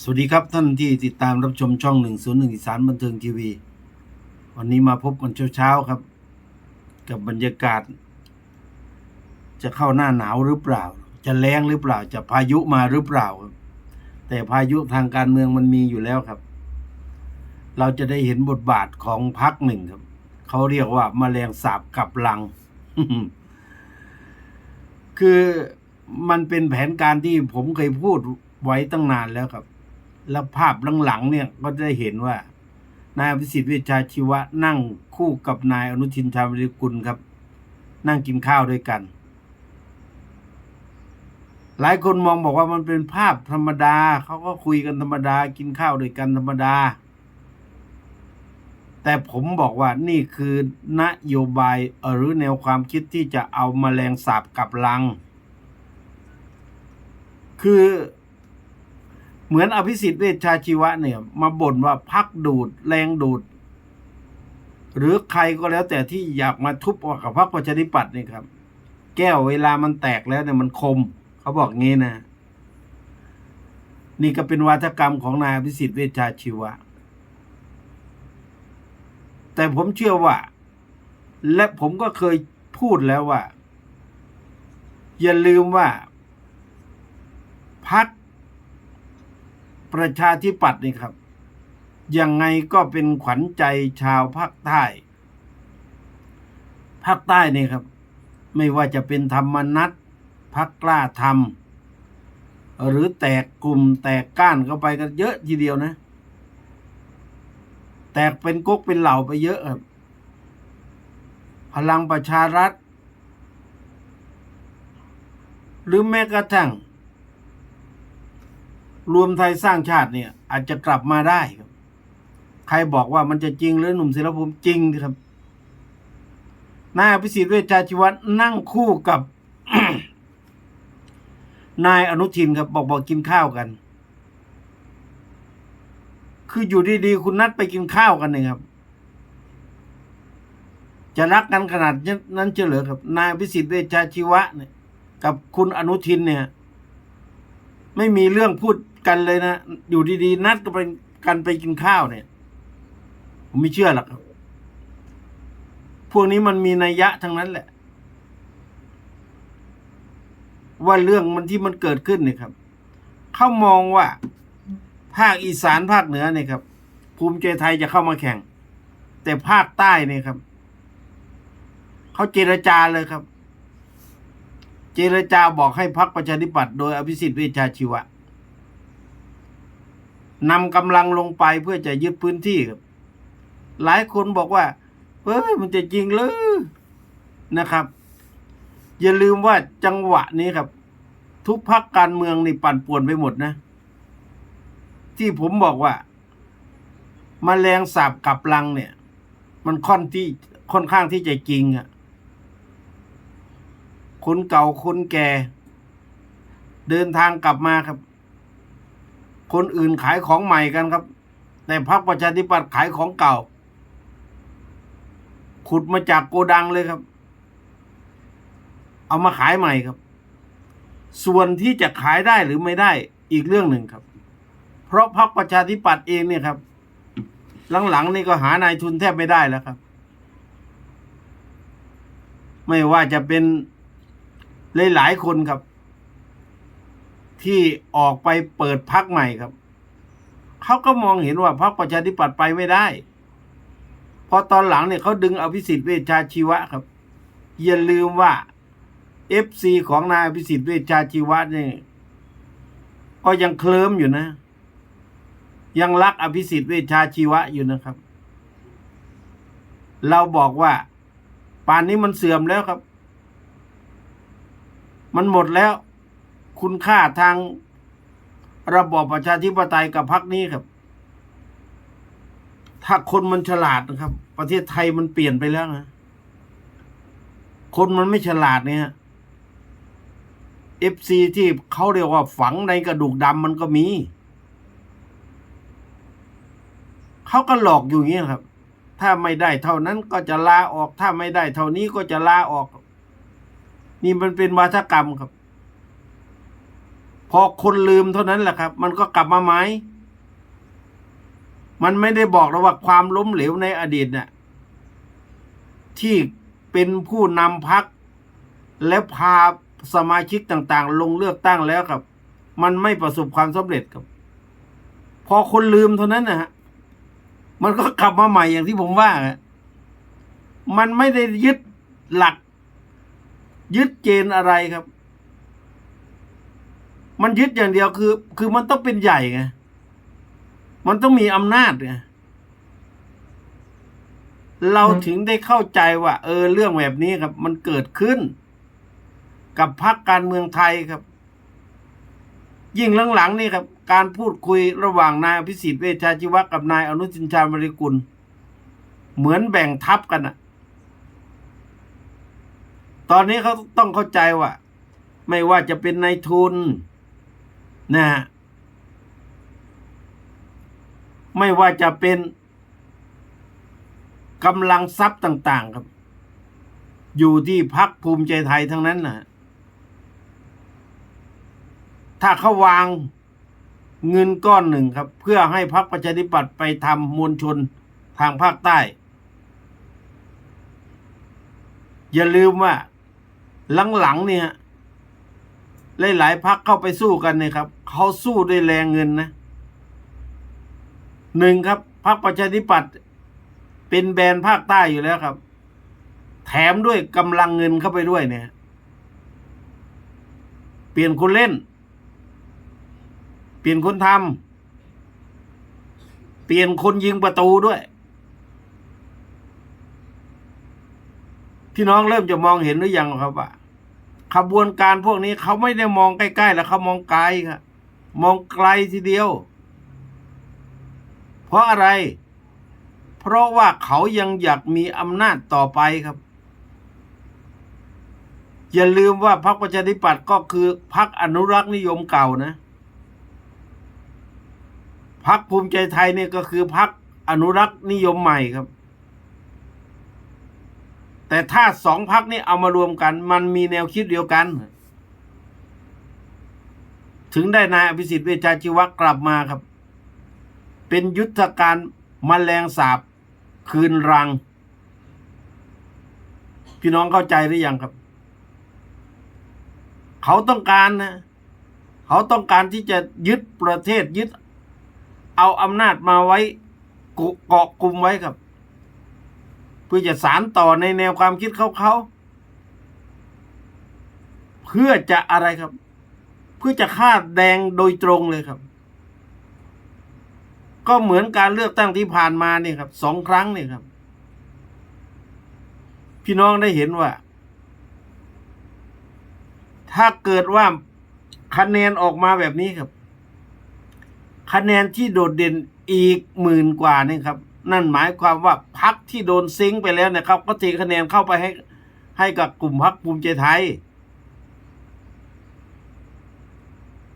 สวัสดีครับท่านที่ติดตามรับชมช่อง 101อีสานบันเทิงทีวี วันนี้มาพบกันเช้าๆครับ กับบรรยากาศ จะเข้าหน้าหนาวหรือเปล่า จะแรงหรือเปล่า จะพายุมาหรือเปล่าครับ แต่พายุทางการเมืองมันมีอยู่แล้วครับ เราจะได้เห็นบทบาทของพักหนึ่งครับ เขาเรียกว่ามาแมลงสาบกับลัง คือมันเป็นแผนการที่ผมเคยพูดไว้ตั้งนานแล้วครับ แล้วภาพหลังๆเนี่ยก็จะเห็นว่านายอภิสิทธิ์เวชชาชีวะนั่งคู่กับนายอนุทินชาญวิริกุลครับ นั่งกินข้าวด้วยกัน หลายคนมองบอกว่ามันเป็นภาพธรรมดาเขาก็คุยกันธรรมดากินข้าวด้วยกันธรรมดา แต่ผมบอกว่านี่คือนโยบายหรือแนวความคิดที่จะเอามาแมลงสาบกับลัง คือ เหมือนอภิสิทธิ์เวชชาชีวะเนี่ย มาบ่นว่าพักดูดแรงดูด หรือใครก็แล้วแต่ที่อยากมาทุบกับพรรคประชาธิปัตย์นี่ครับ แก้วเวลามันแตกแล้วเนี่ยมันคม เขาบอกงี้นะ นี่ก็เป็นวาทกรรมของนายอภิสิทธิ์เวชชาชีวะ แต่ผมเชื่อว่า และผมก็เคยพูดแล้วว่า อย่าลืมว่าพัก ประชาธิปัตย์นี่ครับ ยังไงก็เป็นขวัญใจชาวภาคใต้ ภาคใต้นี่ครับ ไม่ว่าจะเป็นธรรมนัตพักกล้าทำหรือแตกกลุ่มแตกก้านเข้าไปกันเยอะทีเดียวนะ แตกเป็นก๊กเป็นเหล่าไปเยอะครับ พลังประชารัฐ หรือแม้กระทั่ง รวมไทยสร้างชาติเนี่ย อาจจะกลับมาได้ครับ ใครบอกว่ามันจะจริงหรือหนุ่มศิลภูมิจริงครับนายอภิสิทธิ์เวชชาชีวัฒน์นั่งคู่กับ นายอนุทินครับ บอกบอกกินข้าวกัน คืออยู่ดีๆคุณนัดไปกินข้าวกันเนี่ยครับ จะรักกันขนาดนั้นเฉลอครับ นายอภิสิทธิ์เวชชาชีวะเนี่ย กับคุณอนุทินเนี่ย ไม่มีเรื่องพูด กันเลยนะ อยู่ดีๆ นัดกันไปกันไปกินข้าวเนี่ย ผมไม่เชื่อหรอกพวกนี้มันมีนัยยะทั้งนั้นแหละ ว่าเรื่องมันที่มันเกิดขึ้นเนี่ยครับ เขามองว่า ภาคอีสานภาคเหนือเนี่ยครับ ภูมิใจไทยจะเข้ามาแข่ง แต่ภาคใต้เนี่ยครับเขาเจรจาเลยครับ เจรจาบอกให้พรรคประชาธิปัตย์โดยอภิสิทธิ์เวชชาชีวะ นำกำลังลงไปเพื่อจะยึดพื้นที่ครับ หลายคนบอกว่าเฮ้ยมันจะจริงหรือนะครับ อย่าลืมว่าจังหวะนี้ครับ ทุกพักการเมืองนี่ปั่นป่วนไปหมดนะ ที่ผมบอกว่ามาแมลงสาบกับลังเนี่ย มันค่อนที่ค่อนข้างที่จะจริงอะ่ะคนเก่าคนแก่ เดินทางกลับมาครับ คนอื่นขายของใหม่กันครับ แต่พรรคประชาธิปัตย์ขายของเก่า ขุดมาจากโกดังเลยครับ เอามาขายใหม่ครับ ส่วนที่จะขายได้หรือไม่ได้อีกเรื่องหนึ่งครับ เพราะพรรคประชาธิปัตย์เองเนี่ยครับ หลังๆนี่ก็หานายทุนแทบไม่ได้แล้วครับ ไม่ว่าจะเป็นหลายๆคนครับ ที่ออกไปเปิดพักใหม่ครับ เขาก็มองเห็นว่าพรรคประชาธิปัตย์ไปไม่ได้ พอตอนหลังเนี่ยเขาดึงอภิสิทธิ์เวชชาชีวะครับ อย่าลืมว่าเอฟซีของนายอภิสิทธิ์เวชชาชีวะเนี่ยก็ยังเคลิ้มอยู่นะ ยังรักอภิสิทธิ์เวชชาชีวะอยู่นะครับ เราบอกว่า ป่านนี้มันเสื่อมแล้วครับ มันหมดแล้ว คุณค่าทางระบอบประชาธิปไตยกับพรรคนี้ครับ ถ้าคนมันฉลาดนะครับ ประเทศไทยมันเปลี่ยนไปแล้วนะ คนมันไม่ฉลาดเนี่ยเอฟซีที่เขาเรียกว่าฝังในกระดูกดำมันก็มี เขาก็หลอกอยู่อย่างนี้ครับ ถ้าไม่ได้เท่านั้นก็จะลาออก ถ้าไม่ได้เท่านี้ก็จะลาออก นี่มันเป็นวาทกรรมครับ พอคนลืมเท่านั้นแหละครับ มันก็กลับมาไหมมันไม่ได้บอกเราว่าความล้มเหลวในอดีตน่ะที่เป็นผู้นำพัก และพาสมาชิกต่าง ๆ ลงเลือกตั้งแล้วครับ มันไม่ประสบความสำเร็จครับ พอคนลืมเท่านั้นนะฮะมันก็กลับมาใหม่อย่างที่ผมว่า มันไม่ได้ยึดหลัก ยึดเจนอะไรครับ มันยึดอย่างเดียวคือ คือมันต้องเป็นใหญ่ไงมันต้องมีอำนาจไงเราถึงได้เข้าใจว่า เออ เรื่องแบบนี้ครับ มันเกิดขึ้น กับพรรคการเมืองไทยครับ ยิ่งหลังๆนี่ครับ การพูดคุยระหว่างนายอภิสิทธิ์เวชชาชีวะกับนายอนุทินชาญบริกุล เหมือนแบ่งทับกันอะตอนนี้เขาต้องเข้าใจว่า ไม่ว่าจะเป็นนายทุน นะฮะไม่ว่าจะเป็นกำลังทรัพย์ต่าง ๆ ครับ อยู่ที่พักภูมิใจไทยทั้งนั้นนะถ้าเขาวางเงินก้อนหนึ่งครับ เพื่อให้พักประชาธิปัตย์ไปทำมวลชนทางภาคใต้ อย่าลืมว่าหลังๆเนี่ย หลายๆพักเข้าไปสู้กันเนี่ยครับเขาสู้ด้วยแรงเงินนะหนึ่งครับพรรคประชาธิปัตย์เป็นแบรนด์ภาคใต้อยู่แล้วครับ แถมด้วยกำลังเงินเข้าไปด้วยเนี่ย เปลี่ยนคนเล่น เปลี่ยนคนทำเปลี่ยนคนยิงประตูด้วย พี่น้องเริ่มจะมองเห็นหรือยังครับว่า ขบวนการพวกนี้เขาไม่ได้มองใกล้ๆแล้วเขามองไกลครับมองไกลทีเดียว เพราะอะไร เพราะว่าเขายังอยากมีอำนาจต่อไปครับ อย่าลืมว่าพรรคประชาธิปัตย์ก็คือพรรคอนุรักษ์นิยมเก่านะพรรคภูมิใจไทยเนี่ยก็คือพรรคอนุรักษ์นิยมใหม่ครับ แต่ถ้าสองพรรคนี้เอามารวมกัน มันมีแนวคิดเดียวกัน ถึงได้นายอภิสิทธิ์เวชชาชีวะกลับมาครับ เป็นยุทธการมแมลงสาบคืนรัง พี่น้องเข้าใจหรือยังครับ เขาต้องการนะ เขาต้องการที่จะยึดประเทศยึด เอาอำนาจมาไว้เกาะกลุ่มไว้ครับ เพื่อจะสารต่อในแนวความคิดเขาเขาเพื่อจะอะไรครับ เพื่อจะฆ่าแดงโดยตรงเลยครับ ก็เหมือนการเลือกตั้งที่ผ่านมาเนี่ยครับสองครั้งเนี่ยครับ พี่น้องได้เห็นว่า ถ้าเกิดว่าคะแนนออกมาแบบนี้ครับ คะแนนที่โดดเด่นอีกหมื่นกว่านี่ครับ นั่นหมายความว่าพักที่โดนซิงค์ไปแล้วนะครับ ก็เทคะแนนเข้าไปให้ให้กับกลุ่มพักภูมิใจไทย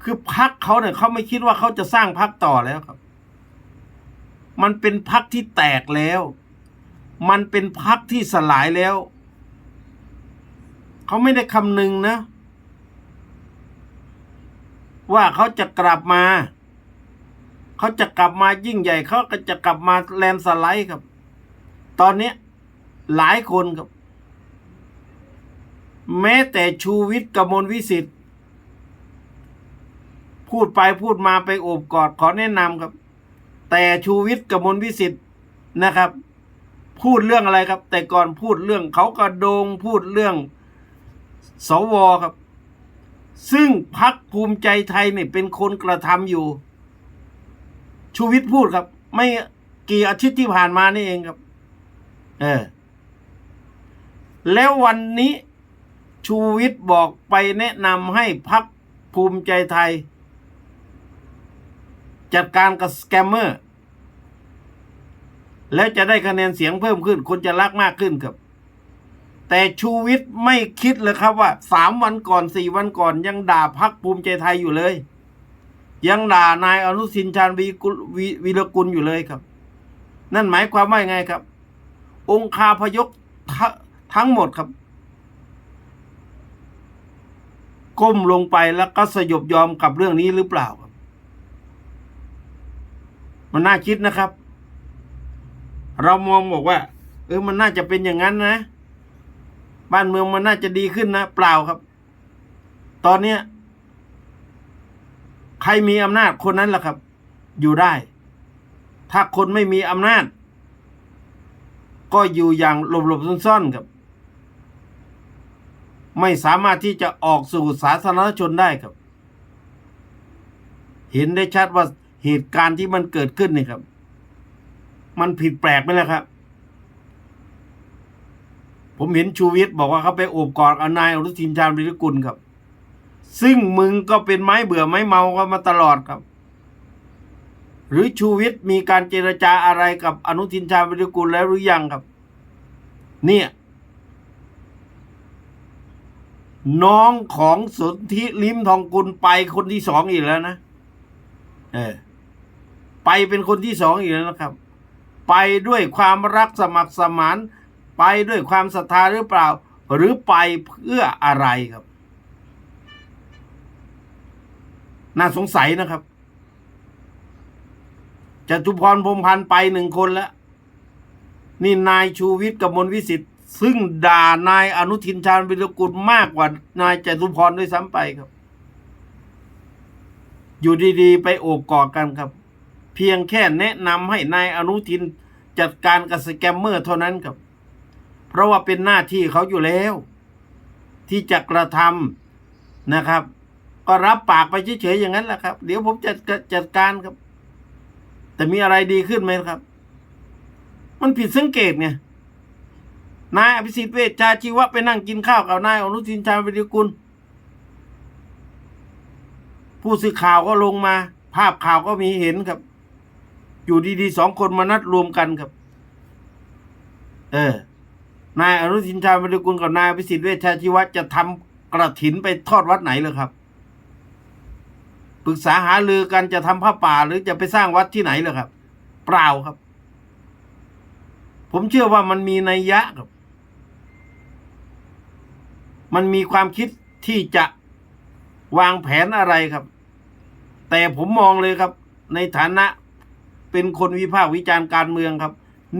คือพักเขาเนี่ยเขาไม่คิดว่าเขาจะสร้างพักต่อแล้วครับ มันเป็นพักที่แตกแล้ว มันเป็นพักที่สลายแล้ว เขาไม่ได้คำนึงนะ ว่าเขาจะกลับมา เขาจะกลับมายิ่งใหญ่เขาก็จะกลับมาแลนสไลด์ครับ ตอนนี้หลายคนครับ แม้แต่ชูวิทย์กมลวิสิทธิ์พูดไปพูดมาไปโอบกอดขอแนะนำครับ แต่ชูวิทย์กมลวิสิทธิ์นะครับ พูดเรื่องอะไรครับ แต่ก่อนพูดเรื่องเขากระโดงพูดเรื่องสวครับ ซึ่งพักภูมิใจไทยเนี่ยเป็นคนกระทำอยู่ ชูวิทย์พูดครับ ไม่กี่อาทิตย์ที่ผ่านมานี่เองครับ เออ แล้ววันนี้ชูวิทย์บอกไปแนะนำให้พักภูมิใจไทย จัดการกับสแกมเมอร์ แล้วจะได้คะแนนเสียงเพิ่มขึ้น คนจะรักมากขึ้นครับ แต่ชูวิทย์ไม่คิดเลยครับว่าสามวันก่อนสี่วันก่อนยังด่าพักภูมิใจไทยอยู่เลย ยังด่านายอนุสินชาญวีกุลวีวีรกุลอยู่เลยครับ นั่นหมายความว่าไงครับ องคาพยพทะทั้งหมดครับ ก้มลงไปแล้วก็สยบยอมกับเรื่องนี้หรือเปล่าครับ มันน่าคิดนะครับ เรามองบอกว่า เออมันน่าจะเป็นอย่างนั้นนะ บ้านเมืองมันน่าจะดีขึ้นนะ เปล่าครับ ตอนเนี้ย ใครมีอำนาจคนนั้นแหละครับ อยู่ได้ ถ้าคนไม่มีอำนาจ ก็อยู่อย่างหลบๆซ่อนๆครับ ไม่สามารถที่จะออกสู่สาธารณชนได้ครับ เห็นได้ชัดว่าเหตุการณ์ที่มันเกิดขึ้นนี่ครับ มันผิดแปลกไหมล่ะครับ ผมเห็นชูวิทย์บอกว่าเขาไปโอบกอดอนายอนุทินชาญวิริกุลครับ ซึ่งมึงก็เป็นไม้เบื่อไม้เมากันมาตลอดครับ หรือชูวิทย์มีการเจรจาอะไรกับอนุทินชาญวิริกุลแล้วหรือยังครับ เนี่ย น้องของสนธิลิมทองกุลไปคนที่สองอีกแล้วนะ เออ ไปเป็นคนที่สองอีกแล้วนะครับ ไปด้วยความรักสมัครสมาน ไปด้วยความศรัทธาหรือเปล่า หรือไปเพื่ออะไรครับ น่าสงสัยนะครับจตุพรพรมพันธ์ไปหนึ่งคนแล้ว นี่นายชูวิทย์กับมนวิสิทธิ์ ซึ่งด่านายอนุทินชาญวิรกุลมากกว่านายจตุพรด้วยซ้ำไปครับ อยู่ดีๆ ไปโอบกอดกันครับ เพียงแค่แนะนำให้นายอนุทินจัดการกับสแกมเมอร์เท่านั้นครับ เพราะว่าเป็นหน้าที่เขาอยู่แล้ว ที่จะกระทำนะครับ ก็รับปากไปเฉยๆอย่างนั้นแหละครับ เดี๋ยวผมจะจัดการครับ แต่มีอะไรดีขึ้นไหมครับ มันผิดสังเกตไงนายอภิสิทธิ์เวชชาชีวะไปนั่งกินข้าวกับนายอนุทินชาญวิริกุล ผู้สื่อข่าวก็ลงมา ภาพข่าวก็มีเห็นครับ อยู่ดีๆสองคนมานัดรวมกันครับ เออนายอนุทินชาญวิริกุลกับนายอภิสิทธิ์เวชชาชีวะจะทำกระถินไปทอดวัดไหนเลยครับ ปรึกษาหารือกันจะทำผ้าป่า หรือจะไปสร้างวัดที่ไหนเลยครับ เปล่าครับ ผมเชื่อว่ามันมีนัยยะครับ มันมีความคิดที่จะวางแผนอะไรครับ แต่ผมมองเลยครับ ในฐานะเป็นคนวิพากษ์วิจารณ์การเมืองครับ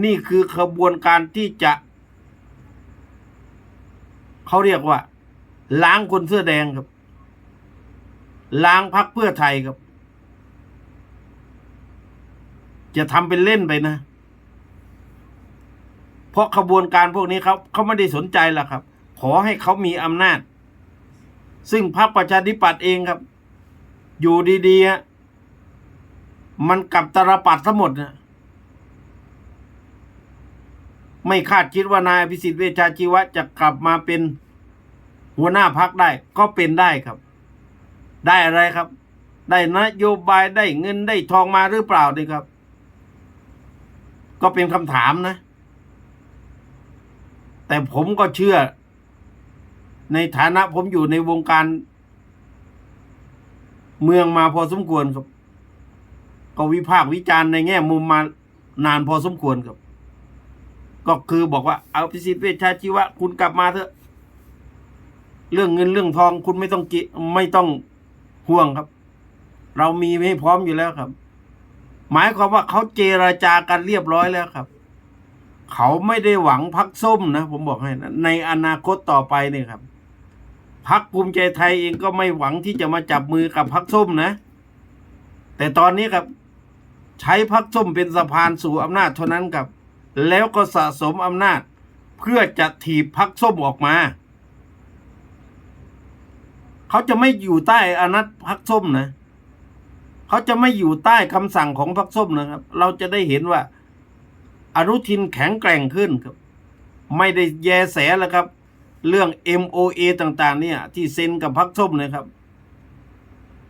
นี่คือขบวนการที่จะเขาเรียกว่า ล้างคนเสื้อแดงครับ ล้างพักเพื่อไทยครับ จะทำเป็นเล่นไปนะ เพราะขบวนการพวกนี้เขาเขาไม่ได้สนใจหรอกครับ ขอให้เขามีอำนาจ ซึ่งพรรคประชาธิปัตย์เองครับ อยู่ดีๆฮะมันกลับตรปัดทั้งหมดนะไม่คาดคิดว่านายอภิสิทธิ์เวชชาชีวะจะกลับมาเป็นหัวหน้าพักได้ ก็เป็นได้ครับ ได้อะไรครับ ได้นโยบายได้เงินได้ทองมาหรือเปล่าดีครับ ก็เป็นคำถามนะ แต่ผมก็เชื่อ ในฐานะผมอยู่ในวงการเมืองมาพอสมควรครับ ก็วิพากษ์วิจารณ์ในแง่มุมมานานพอสมควรครับ ก็คือบอกว่าเอาพิสิทธิ์เวชชาชีวะ คุณกลับมาเถอะ เรื่องเงินเรื่องทองคุณไม่ต้องกิไม่ต้อง ห่วงครับ เรามีให้พร้อมอยู่แล้วครับ หมายความว่าเขาเจราจากันเรียบร้อยแล้วครับ เขาไม่ได้หวังพักส้มนะ ผมบอกให้นะในอนาคตต่อไปเนี่ยครับพักภูมิใจไทยเองก็ไม่หวังที่จะมาจับมือกับพักส้มนะ แต่ตอนนี้ครับ ใช้พักส้มเป็นสะพานสู่อำนาจเท่านั้นครับ แล้วก็สะสมอำนาจเพื่อจะถีบพักส้มออกมา เขาจะไม่อยู่ใต้อนัตพักส้มนะเขาจะไม่อยู่ใต้คำสั่งของพักส้มนะครับ เราจะได้เห็นว่า อนุทินแข็งแกร่งขึ้นครับ ไม่ได้แยแสแล้วครับ เรื่อง MOA ต่าง ๆ เนี่ย ที่เซ็นกับพักส้มนะครับ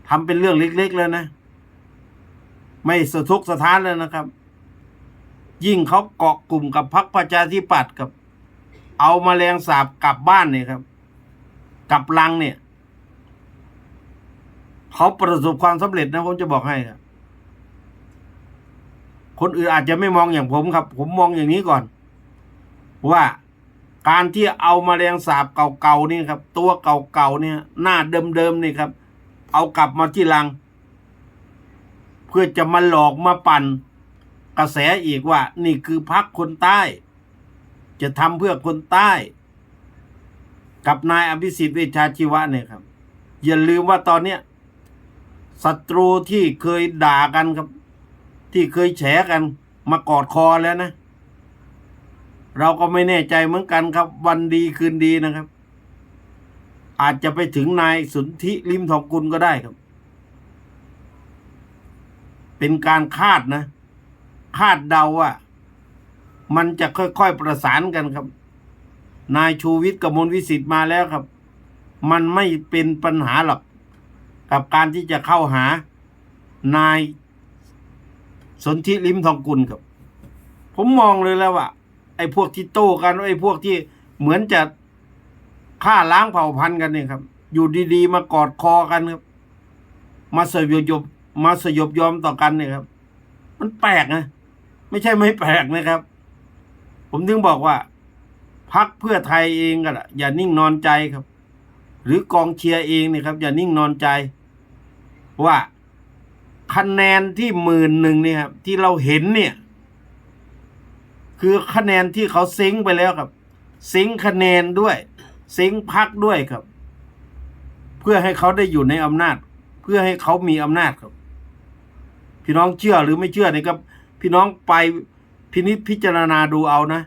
ทำเป็นเรื่องเล็ก ๆ แล้วนะ ไม่สะทกสะท้านแล้วนะครับ ยิ่งเขาเกาะกลุ่มกับพักประชาธิปัตย์กับ เอามาแมลงสาบกลับบ้านเนี่ยครับ กลับลังเนี่ย เขาประสบความสำเร็จนะผมจะบอกให้ครับคนอื่นอาจจะไม่มองอย่างผมครับ ผมมองอย่างนี้ก่อน ว่าการที่เอามาแมลงสาบเก่าๆนี่ครับ ตัวเก่าๆเนี่ย หน้าเดิมๆนี่ครับ เอากลับมาที่รัง เพื่อจะมาหลอกมาปั่น กระแสอีกว่า นี่คือพักคนใต้ จะทำเพื่อคนใต้ กับนายอภิสิทธิ์เวชชาชีวะเนี่ยครับ อย่าลืมว่าตอนเนี้ย ศัตรูที่เคยด่ากันครับ ที่เคยแฉกันมากอดคอแล้วนะ เราก็ไม่แน่ใจเหมือนกันครับ วันดีคืนดีนะครับ อาจจะไปถึงนายสุนทิริมทองกุลก็ได้ครับ เป็นการคาดนะ คาดเดาว่า มันจะค่อยๆประสานกันครับ นายชูวิทย์กับมลวิสิทธิ์มาแล้วครับ มันไม่เป็นปัญหาหรอก กับการที่จะเข้าหานายสนธิริมทองกุลครับ ผมมองเลยแล้วว่าไอ้พวกที่โต้กันไอ้พวกที่เหมือนจะฆ่าล้างเผ่าพันธุ์กันเนี่ยครับ อยู่ดีๆ มากอดคอกันครับ มาสยบยบมาสยบยอมต่อกันเนี่ยครับ มันแปลกนะไม่ใช่ไม่แปลกนะครับ ผมถึงบอกว่าพักเพื่อไทยเองกันอย่านิ่งนอนใจครับ หรือกองเชียร์เองเนี่ยครับ อย่านิ่งนอนใจ ว่าคะแนนที่หมื่นหนึ่งเนี่ยครับที่เราเห็นเนี่ย คือคะแนนที่เขาซ็งไปแล้วครับซ็งคะแนนด้วยซ็งพักด้วยครับ เพื่อให้เขาได้อยู่ในอำนาจ เพื่อให้เขามีอำนาจครับ พี่น้องเชื่อหรือไม่เชื่อเนี่ยครับ พี่น้องไปพินิจพิจารณาดูเอานะ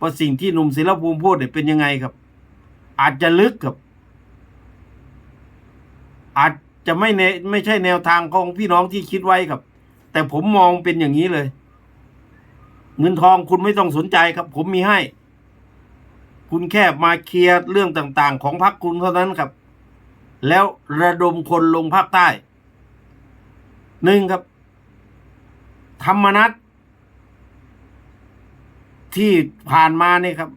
ว่าสิ่งที่หนุ่มศิลภูมิพูดเนี่ยเป็นยังไงครับ อาจจะลึกครับอาจ จะไม่เนไม่ใช่แนวทางของพี่น้องที่คิดไว้ครับ แต่ผมมองเป็นอย่างนี้เลย เงินทองคุณไม่ต้องสนใจครับ ผมมีให้ คุณแค่มาเคลียร์เรื่องต่างๆ ของพรรคคุณเท่านั้นครับ แล้วระดมคนลงภาคใต้หนึ่งครับ ธรรมนัตที่ผ่านมาเนี่ยครับ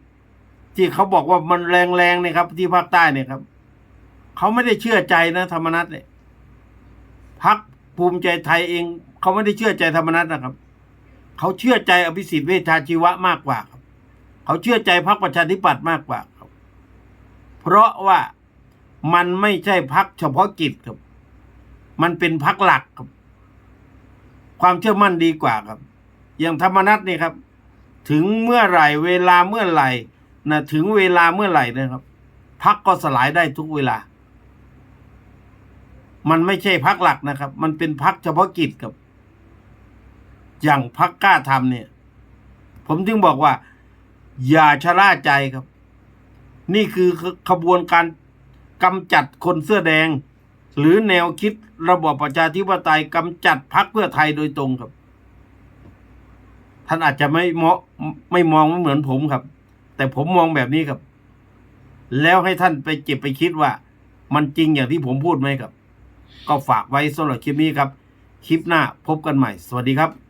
ที่เขาบอกว่ามันแรงๆเนี่ยครับ ที่ภาคใต้เนี่ยครับ เขาไม่ได้เชื่อใจนะ ธรรมนัตเนี่ย พักภูมิใจไทยเอง เขาไม่ได้เชื่อใจธรรมนัตนะครับ เขาเชื่อใจอภิสิทธิ์เวชชาชีวะมากกว่าครับ เขาเชื่อใจพรรคประชาธิปัตย์มากกว่าครับ เพราะว่ามันไม่ใช่พักเฉพาะกิจครับ มันเป็นพักหลักครับ ความเชื่อมั่นดีกว่าครับ อย่างธรรมนัตนี่ครับ ถึงเมื่อไหร่เวลาเมื่อไหร่นะถึงเวลาเมื่อไหร่นะครับพักก็สลายได้ทุกเวลา มันไม่ใช่พักหลักนะครับ มันเป็นพักเฉพาะกิจครับ อย่างพักกล้าทำเนี่ย ผมจึงบอกว่า อย่าชะล่าใจครับ นี่คือขบวนการกำจัดคนเสื้อแดง หรือแนวคิดระบอบประชาธิปไตยกำจัดพักเพื่อไทยโดยตรงครับ ท่านอาจจะไม่เหมาะไม่มองไม่เหมือนผมครับ แต่ผมมองแบบนี้ครับ แล้วให้ท่านไปเก็บไปคิดว่า มันจริงอย่างที่ผมพูดไหมครับ ก็ฝากไว้สำหรับคลิปนี้ครับ คลิปหน้าพบกันใหม่ สวัสดีครับ